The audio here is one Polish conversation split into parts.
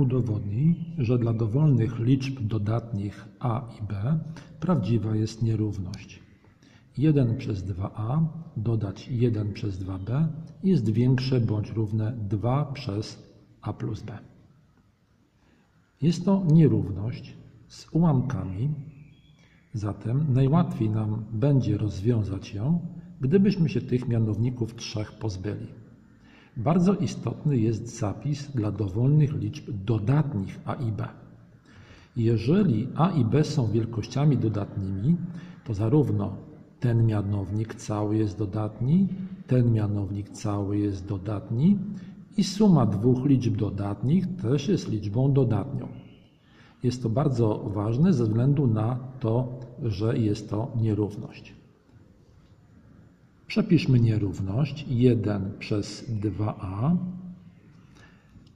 Udowodnij, że dla dowolnych liczb dodatnich a i b prawdziwa jest nierówność. 1 przez 2a dodać 1 przez 2b jest większe bądź równe 2 przez a plus b. Jest to nierówność z ułamkami, zatem najłatwiej nam będzie rozwiązać ją, gdybyśmy się tych mianowników trzech pozbyli. Bardzo istotny jest zapis dla dowolnych liczb dodatnich a i b. Jeżeli a i b są wielkościami dodatnimi, to zarówno ten mianownik cały jest dodatni, ten mianownik cały jest dodatni i suma dwóch liczb dodatnich też jest liczbą dodatnią. Jest to bardzo ważne ze względu na to, że jest to nierówność. Przepiszmy nierówność 1 przez 2a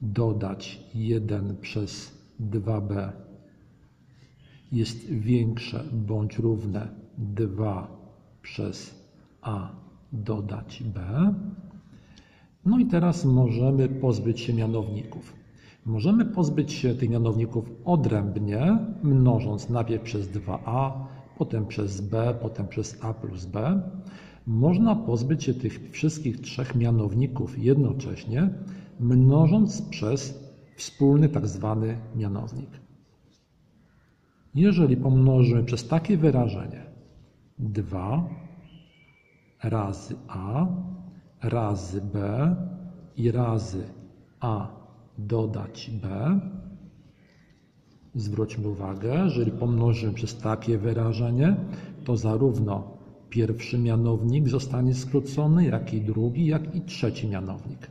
dodać 1 przez 2b jest większe bądź równe 2 przez a dodać b. No i teraz możemy pozbyć się mianowników. Możemy pozbyć się tych mianowników odrębnie, mnożąc najpierw przez 2a, potem przez b, potem przez a plus b. Można pozbyć się tych wszystkich trzech mianowników jednocześnie, mnożąc przez wspólny tak zwany mianownik. Jeżeli pomnożymy przez takie wyrażenie 2 razy a razy b i razy a dodać b, zwróćmy uwagę, jeżeli pomnożymy przez takie wyrażenie, to zarówno Pierwszy mianownik zostanie skrócony, jak i drugi, jak i trzeci mianownik.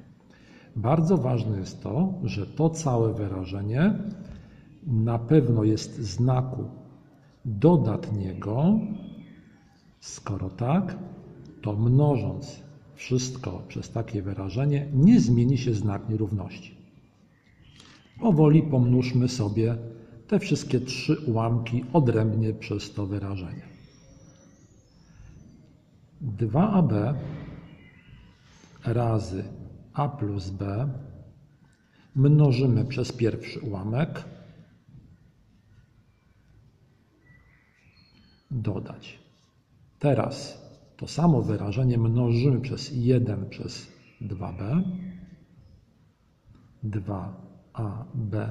Bardzo ważne jest to, że to całe wyrażenie na pewno jest znaku dodatniego. Skoro tak, to mnożąc wszystko przez takie wyrażenie, nie zmieni się znak nierówności. Powoli pomnóżmy sobie te wszystkie trzy ułamki odrębnie przez to wyrażenie. 2ab razy a plus b mnożymy przez pierwszy ułamek, dodać. Teraz to samo wyrażenie mnożymy przez 1 przez 2b, 2ab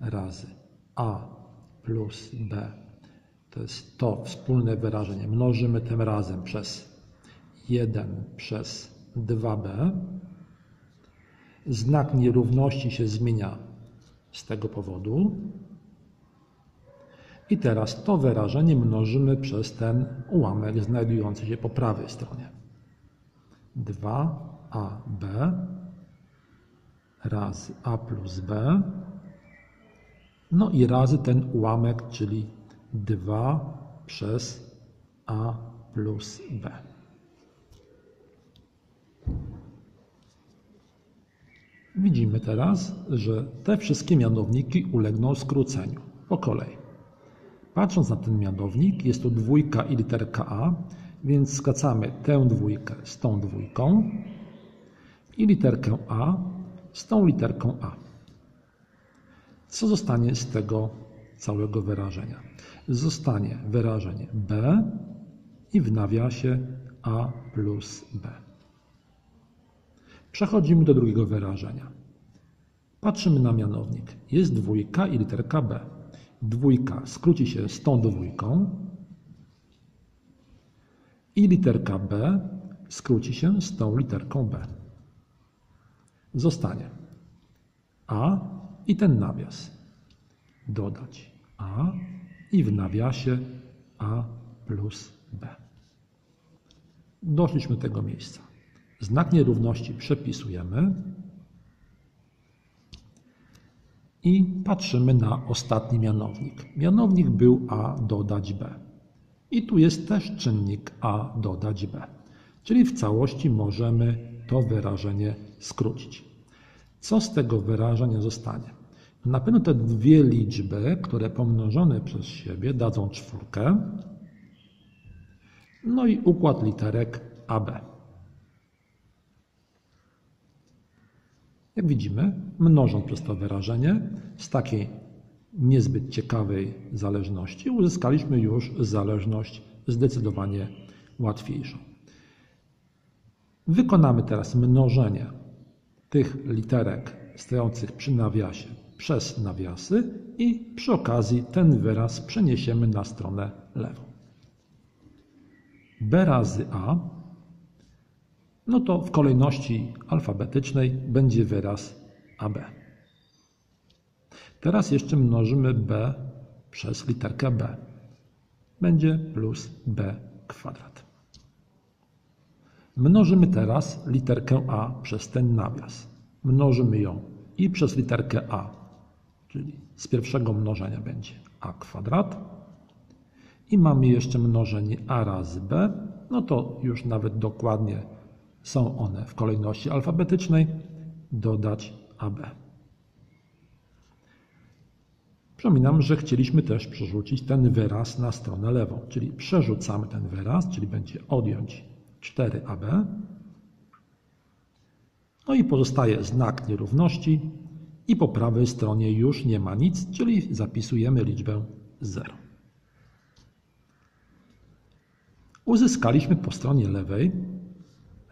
razy a plus b to jest to wspólne wyrażenie. Mnożymy tym razem przez 1 przez 2b. Znak nierówności się zmienia z tego powodu. I teraz to wyrażenie mnożymy przez ten ułamek znajdujący się po prawej stronie. 2ab razy a plus b. No i razy ten ułamek, czyli 2 przez a plus b. Widzimy teraz, że te wszystkie mianowniki ulegną skróceniu po kolei. Patrząc na ten mianownik, jest to dwójka i literka a, więc skracamy tę dwójkę z tą dwójką i literkę a z tą literką a. Co zostanie z tego całego wyrażenia? Zostanie wyrażenie b i w nawiasie a plus b. Przechodzimy do drugiego wyrażenia. Patrzymy na mianownik. Jest dwójka i literka b. Dwójka skróci się z tą dwójką i literka b skróci się z tą literką b. Zostanie a i ten nawias. Dodać a i w nawiasie a plus b. Doszliśmy do tego miejsca. Znak nierówności przepisujemy i patrzymy na ostatni mianownik. Mianownik był a dodać b. I tu jest też czynnik a dodać b. Czyli w całości możemy to wyrażenie skrócić. Co z tego wyrażenia zostanie? Na pewno te dwie liczby, które pomnożone przez siebie dadzą czwórkę. No i układ literek AB. Jak widzimy, mnożąc przez to wyrażenie, z takiej niezbyt ciekawej zależności uzyskaliśmy już zależność zdecydowanie łatwiejszą. Wykonamy teraz mnożenie tych literek stojących przy nawiasie przez nawiasy i przy okazji ten wyraz przeniesiemy na stronę lewą. B razy A, no to w kolejności alfabetycznej będzie wyraz AB. Teraz jeszcze mnożymy B przez literkę B. Będzie plus B kwadrat. Mnożymy teraz literkę A przez ten nawias. Mnożymy ją i przez literkę A, czyli z pierwszego mnożenia będzie A kwadrat. I mamy jeszcze mnożenie A razy B, no to już nawet dokładnie są one w kolejności alfabetycznej. Dodać AB. Przypominam, że chcieliśmy też przerzucić ten wyraz na stronę lewą, czyli przerzucamy ten wyraz, czyli będzie odjąć 4AB. No i pozostaje znak nierówności i po prawej stronie już nie ma nic, czyli zapisujemy liczbę 0. Uzyskaliśmy po stronie lewej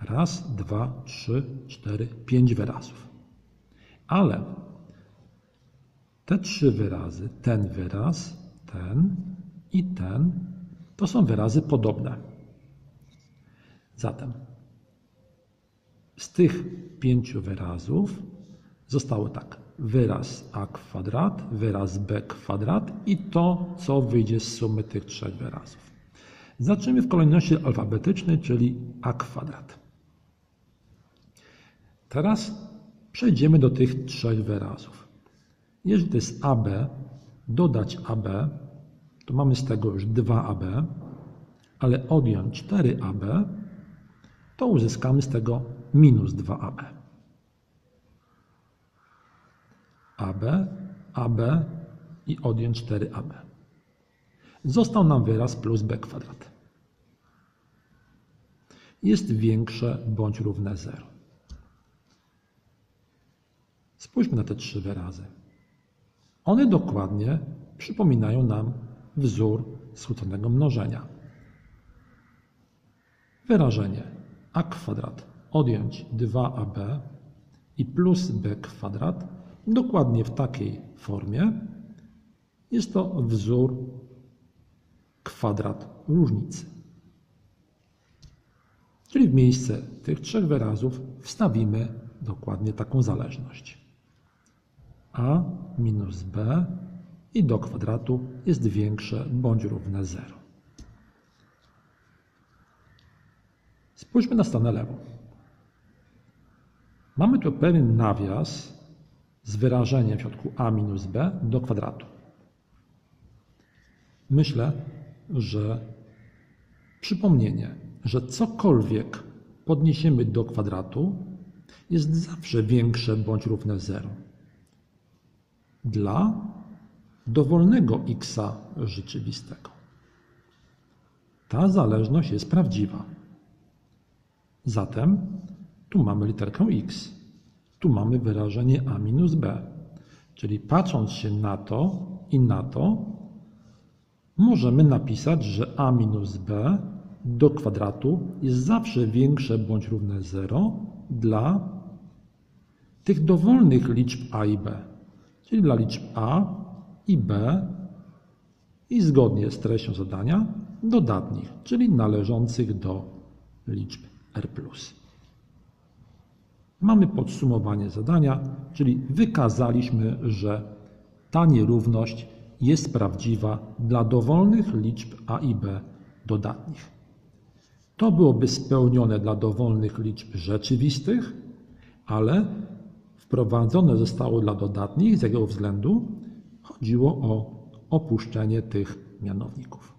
raz, dwa, trzy, cztery, pięć wyrazów. Ale te trzy wyrazy, ten wyraz, ten i ten, to są wyrazy podobne. Zatem z tych pięciu wyrazów zostało tak. Wyraz a kwadrat, wyraz b kwadrat i to, co wyjdzie z sumy tych trzech wyrazów. Zacznijmy w kolejności alfabetycznej, czyli a kwadrat. Teraz przejdziemy do tych trzech wyrazów. Jeżeli to jest AB, dodać AB, to mamy z tego już 2AB, ale odjąć 4AB, to uzyskamy z tego minus 2AB. AB, AB i odjąć 4AB. Został nam wyraz plus b kwadrat. Jest większe bądź równe 0. Spójrzmy na te trzy wyrazy. One dokładnie przypominają nam wzór skróconego mnożenia. Wyrażenie a kwadrat odjąć 2ab i plus b kwadrat dokładnie w takiej formie jest to wzór kwadrat różnicy. Czyli w miejsce tych trzech wyrazów wstawimy dokładnie taką zależność. a minus b i do kwadratu jest większe bądź równe 0. Spójrzmy na stronę lewą. Mamy tu pewien nawias z wyrażeniem w środku a minus b do kwadratu. Myślę, że przypomnienie, że cokolwiek podniesiemy do kwadratu, jest zawsze większe bądź równe 0. Dla dowolnego x rzeczywistego. Ta zależność jest prawdziwa. Zatem tu mamy literkę x, tu mamy wyrażenie a minus b. Czyli patrząc się na to i na to, możemy napisać, że a minus b do kwadratu jest zawsze większe bądź równe 0 dla tych dowolnych liczb a i b, czyli dla liczb a i b i zgodnie z treścią zadania dodatnich, czyli należących do liczb r+. Mamy podsumowanie zadania, czyli wykazaliśmy, że ta nierówność jest prawdziwa dla dowolnych liczb a i b dodatnich. To byłoby spełnione dla dowolnych liczb rzeczywistych, ale wprowadzone zostało dla dodatnich. Z jakiego względu? Chodziło o opuszczenie tych mianowników.